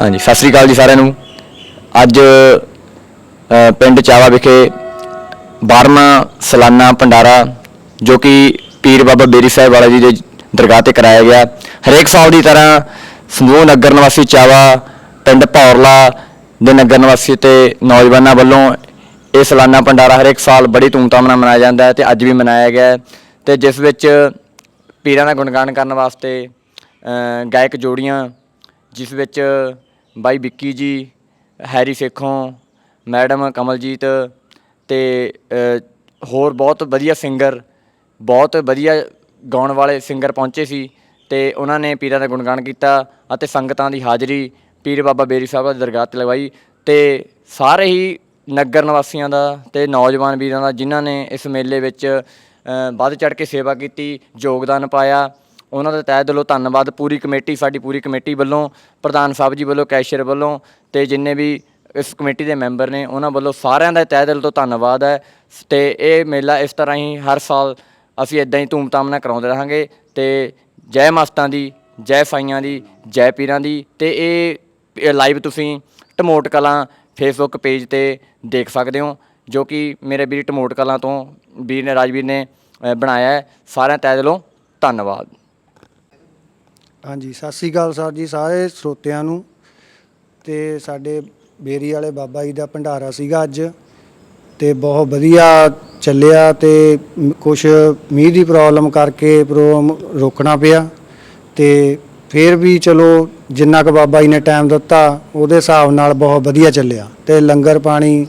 ਹਾਂਜੀ ਸਤਿ ਸ੍ਰੀ ਅਕਾਲ ਜੀ ਸਾਰਿਆਂ ਨੂੰ। ਅੱਜ ਅ, ਪਿੰਡ ਚਾਵਾ ਵਿਖੇ 12ਵਾਂ ਸਾਲਾਨਾ ਭੰਡਾਰਾ ਜੋ ਕਿ ਪੀਰ ਬਾਬਾ ਬੇਰੀ ਸਾਹਿਬ ਵਾਲਾ ਜੀ ਦੇ ਦਰਗਾਹ ਤੇ ਕਰਾਇਆ ਗਿਆ। ਹਰੇਕ ਸਾਲ ਦੀ ਤਰ੍ਹਾਂ ਸਮੂਹ ਨਗਰ ਨਿਵਾਸੀ ਚਾਵਾ ਪਿੰਡ ਭੌਰਲਾ ਦੇ ਨਗਰ ਨਿਵਾਸੀ ਤੇ ਨੌਜਵਾਨਾਂ ਵੱਲੋਂ ਇਹ ਸਾਲਾਨਾ ਭੰਡਾਰਾ ਹਰੇਕ ਸਾਲ ਬੜੀ ਧੂਮਧਾਮ ਨਾਲ ਮਨਾਇਆ ਜਾਂਦਾ ਹੈ ਤੇ ਅੱਜ ਵੀ ਮਨਾਇਆ ਗਿਆ ਹੈ ਤੇ ਜਿਸ ਵਿੱਚ ਪੀਰਾਂ ਦਾ ਗੁਣਗਾਨ ਕਰਨ ਵਾਸਤੇ ਅ, ਗਾਇਕ ਜੋੜੀਆਂ ਜਿਸ ਵਿੱਚ ਬਾਈ ਵਿੱਕੀ ਜੀ ਹੈਰੀ ਸੇਖੋਂ ਮੈਡਮ ਕਮਲਜੀਤ ਤੇ ਅ, ਹੋਰ ਬਹੁਤ ਵਧੀਆ ਸਿੰਗਰ ਬਹੁਤ ਵਧੀਆ ਗਾਉਣ ਵਾਲੇ ਸਿੰਗਰ ਪਹੁੰਚੇ ਸੀ ਤੇ ਉਹਨਾਂ ਨੇ ਪੀਰਾਂ ਦਾ ਗੁਣਗਾਨ ਕੀਤਾ ਅਤੇ ਸੰਗਤਾਂ ਦੀ ਹਾਜ਼ਰੀ ਪੀਰ ਬਾਬਾ ਬੇਰੀ ਸਾਹਿਬ ਦੀ ਦਰਗਾਹ ਤੇ ਲਗਾਈ ਤੇ ਸਾਰੇ ਹੀ ਨਗਰ ਨਿਵਾਸੀਆਂ ਦਾ ਤੇ ਨੌਜਵਾਨ ਵੀਰਾਂ ਦਾ ਜਿਨ੍ਹਾਂ ਨੇ ਇਸ ਮੇਲੇ ਵਿੱਚ ਅ, ਵੱਧ ਚੜ ਕੇ ਸੇਵਾ ਕੀਤੀ ਯੋਗਦਾਨ ਪਾਇਆ ਉਹਨਾਂ ਦਾ ਤਹਿ ਦਿਲੋਂ ਧੰਨਵਾਦ। ਪੂਰੀ ਕਮੇਟੀ, ਸਾਡੀ ਪੂਰੀ ਕਮੇਟੀ ਵੱਲੋਂ, ਪ੍ਰਧਾਨ ਸਾਹਿਬ ਜੀ ਵੱਲੋਂ, ਕੈਸ਼ੀਅਰ ਵੱਲੋਂ ਤੇ ਜਿੰਨੇ ਵੀ ਇਸ ਕਮੇਟੀ ਦੇ ਮੈਂਬਰ ਨੇ, ਉਹਨਾਂ ਵੱਲੋਂ ਸਾਰਿਆਂ ਦਾ ਤਹਿ ਦਿਲ ਤੋਂ ਧੰਨਵਾਦ ਹੈ। ਤੇ ਇਹ ਮੇਲਾ ਇਸ ਤਰ੍ਹਾਂ ਹੀ ਹਰ ਸਾਲ ਅਸੀਂ ਇਦਾਂ ਹੀ ਧੂਮਧਾਮ ਨਾਲ ਕਰਾਉਂਦੇ ਰਹਾਂਗੇ। ਤੇ ਜੈ ਮਸਤਾਂ ਦੀ, ਜੈ ਸਾਈਆਂ ਦੀ, ਜੈ ਪੀਰਾਂ ਦੀ ਤੇ ਇਹ ਲਾਈਵ ਤੁਸੀਂ ਟਮੋਟ ਕਲਾਂ ਫੇਸਬੁੱਕ ਪੇਜ ਤੇ ਦੇਖ ਸਕਦੇ ਹੋ, ਜੋ ਕਿ ਮੇਰੇ ਵੀਰ ਟਮੋਟ ਕਲਾਂ ਤੋਂ ਵੀਰ ਨੇ, ਰਾਜਵੀਰ ਨੇ ਬਣਾਇਆ ਹੈ। ਸਾਰਿਆਂ ਤਹਿ ਦਿਲੋਂ ਧੰਨਵਾਦ। ਹਾਂਜੀ, ਸਤਿ ਸ੍ਰੀ ਅਕਾਲ ਸਰ ਜੀ, ਸਾਰੇ ਸਰੋਤਿਆਂ ਨੂੰ। ਤੇ ਸਾਡੇ ਬੇਰੀ ਵਾਲੇ ਬਾਬਾ ਜੀ ਦਾ ਭੰਡਾਰਾ ਸੀਗਾ ਅੱਜ। ਤੇ ਬਹੁਤ ਵਧੀਆ ਚੱਲਿਆ ਤੇ ਕੁਝ ਮੀਂਹ ਦੀ ਪ੍ਰੋਬਲਮ ਕਰਕੇ ਪ੍ਰੋਗਰਾਮ ਰੋਕਣਾ ਪਿਆ। ਤੇ ਫਿਰ ਵੀ ਚਲੋ ਜਿੰਨਾ ਕੁ ਬਾਬਾ ਜੀ ਨੇ ਟਾਈਮ ਦਿੱਤਾ, ਉਹਦੇ ਹਿਸਾਬ ਨਾਲ ਬਹੁਤ ਵਧੀਆ ਚੱਲਿਆ। ਤੇ ਲੰਗਰ ਪਾਣੀ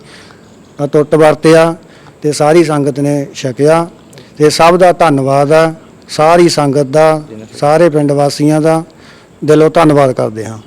ਟੁੱਟ ਵਰਤਿਆ ਤੇ ਸਾਰੀ ਸੰਗਤ ਨੇ ਛਕਿਆ। ਤੇ ਸਭ ਦਾ ਧੰਨਵਾਦ ਆ। ਸਾਰੀ ਸੰਗਤ ਦਾ ਸਾਰੇ ਪਿੰਡ ਵਾਸੀਆਂ ਦਾ ਦਿਲੋਂ ਧੰਨਵਾਦ ਕਰਦੇ ਹਾਂ।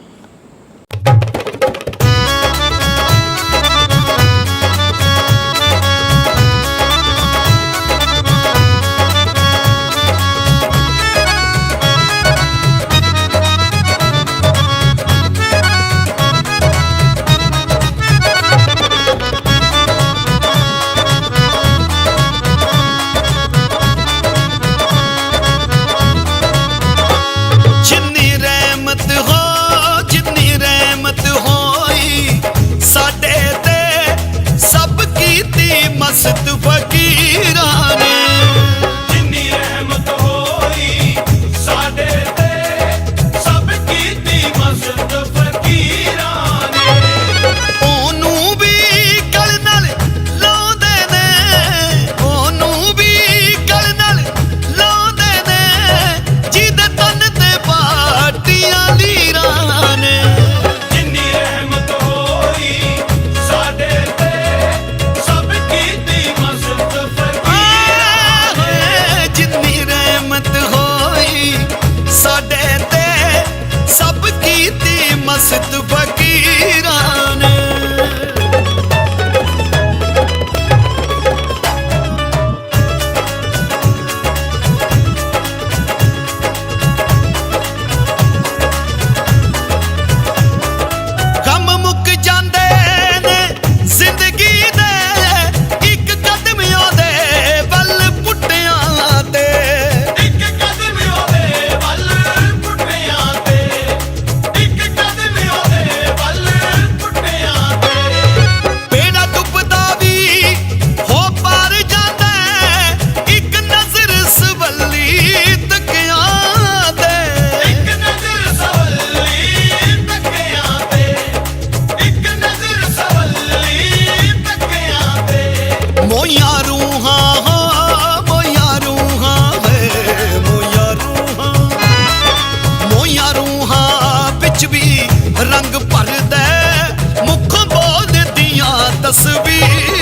तस्वीर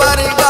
வருக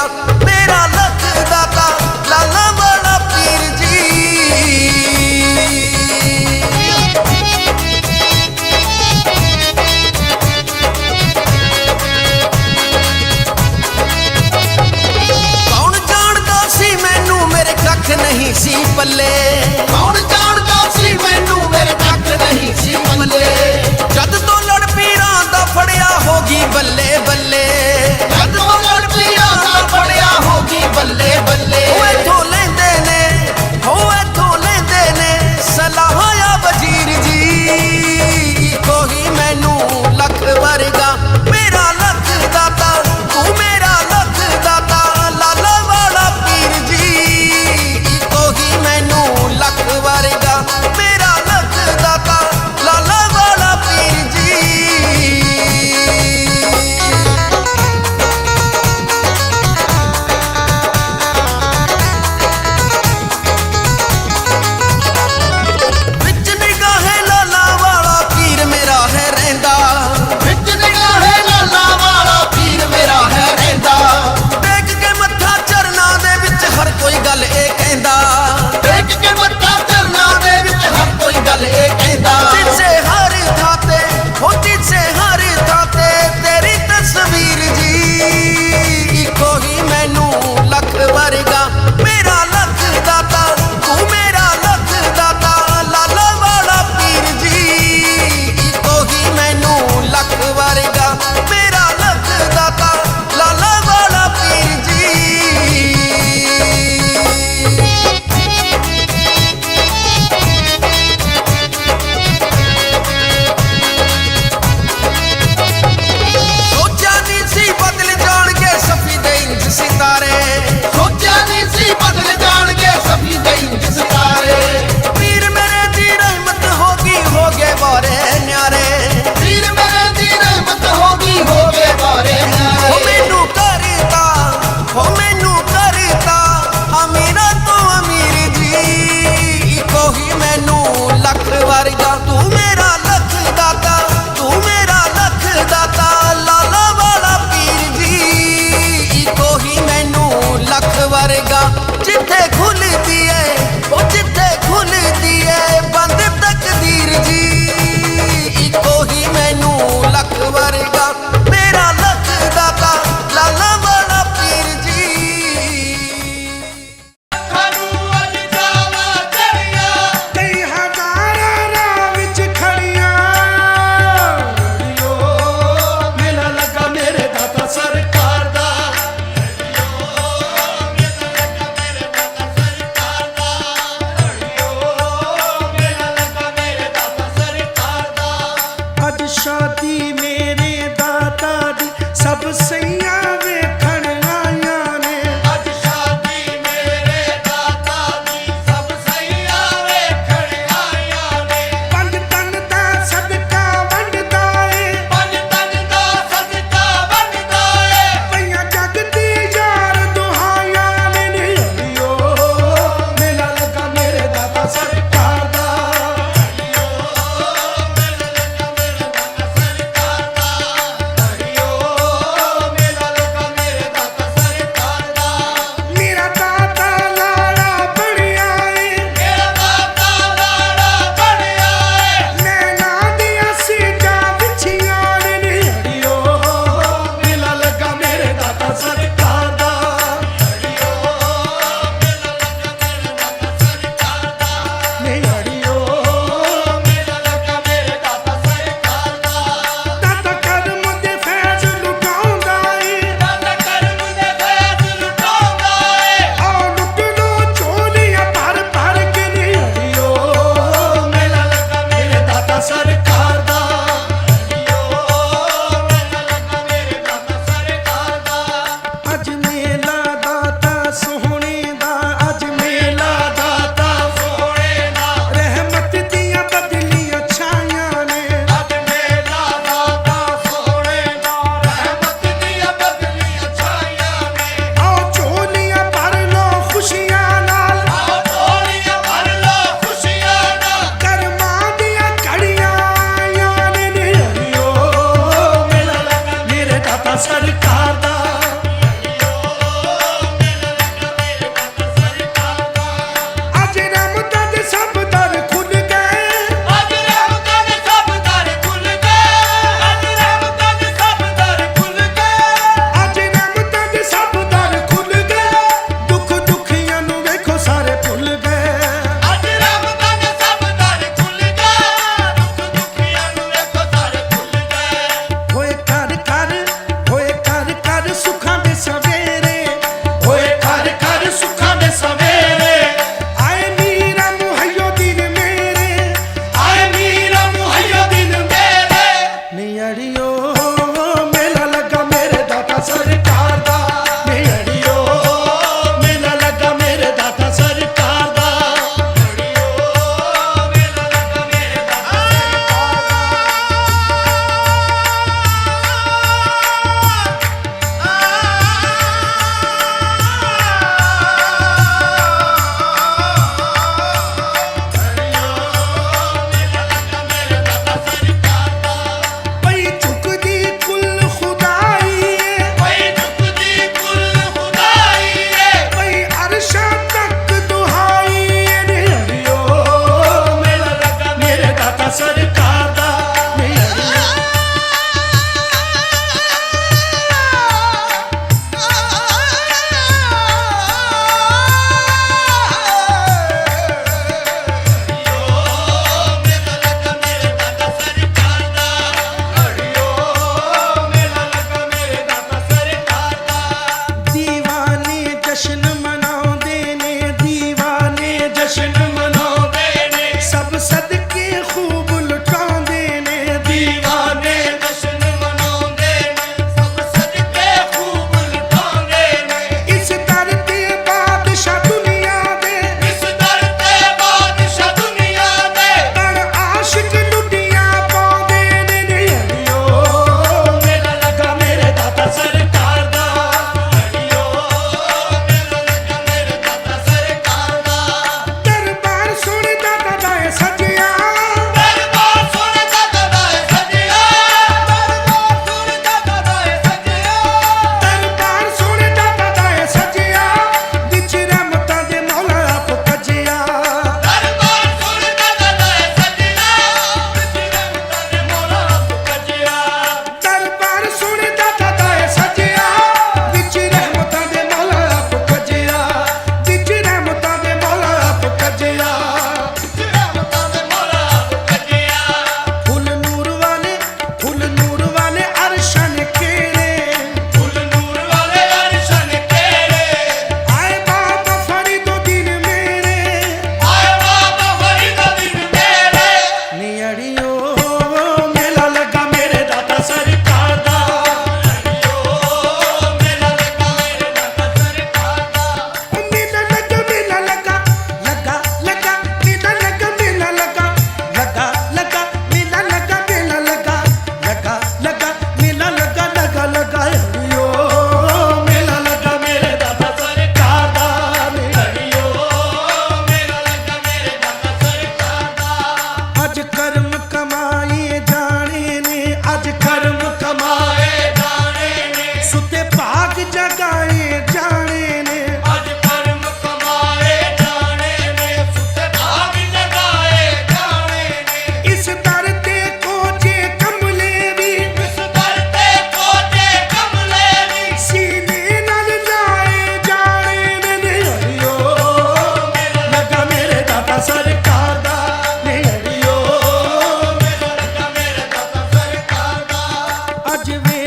বাজবে